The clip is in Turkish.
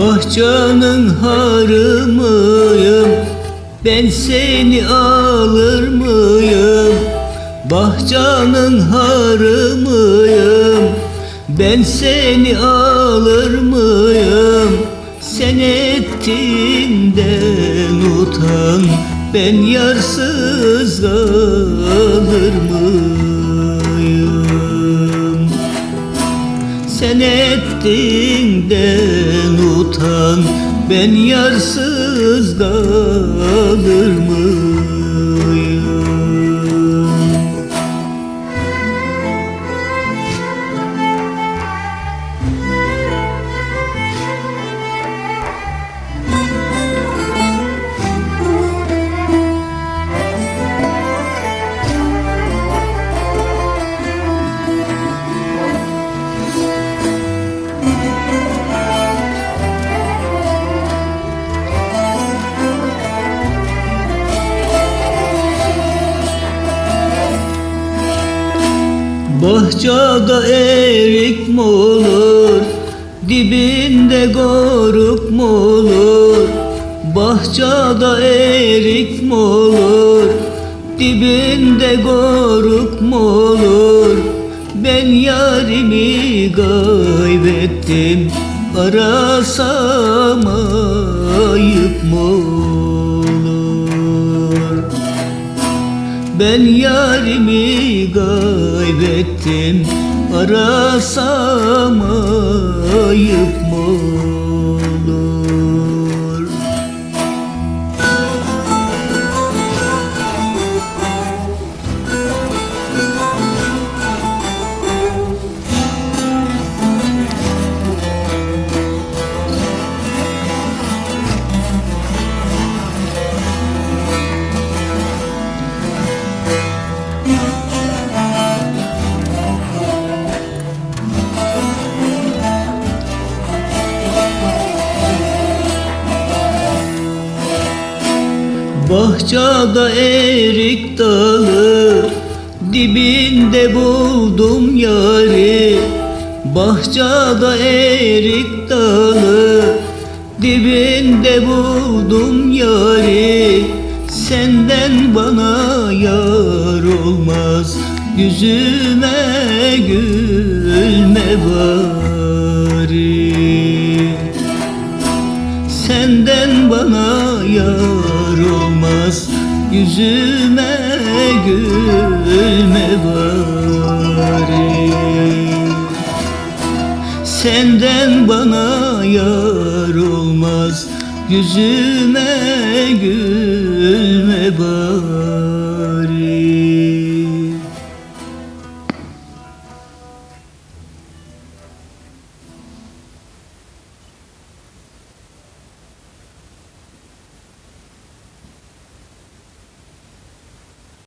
Bahçanın harımıyım Ben seni alır mıyım? Bahçanın harımıyım Ben seni alır mıyım? Sen ettiğinden utan Ben yarsız kalır mıyım sen ettiğinden utan Ben yarsız kalır Bahçada erik mi olur? Dibinde goruk mu olur? Bahçada erik mi olur? Dibinde goruk mu olur? Ben yarimi kaybettim Arasam ben yarimi kaybettim. Arasam ayıp mı Bahçada erik dalı Dibinde buldum yari. Bahçada erik dalı Dibinde buldum yari. Senden bana yar olmaz Yüzüme gülme bari Senden bana yar olmaz. Yüzüme gülme bari. Senden bana yar olmaz. Yüzüme gülme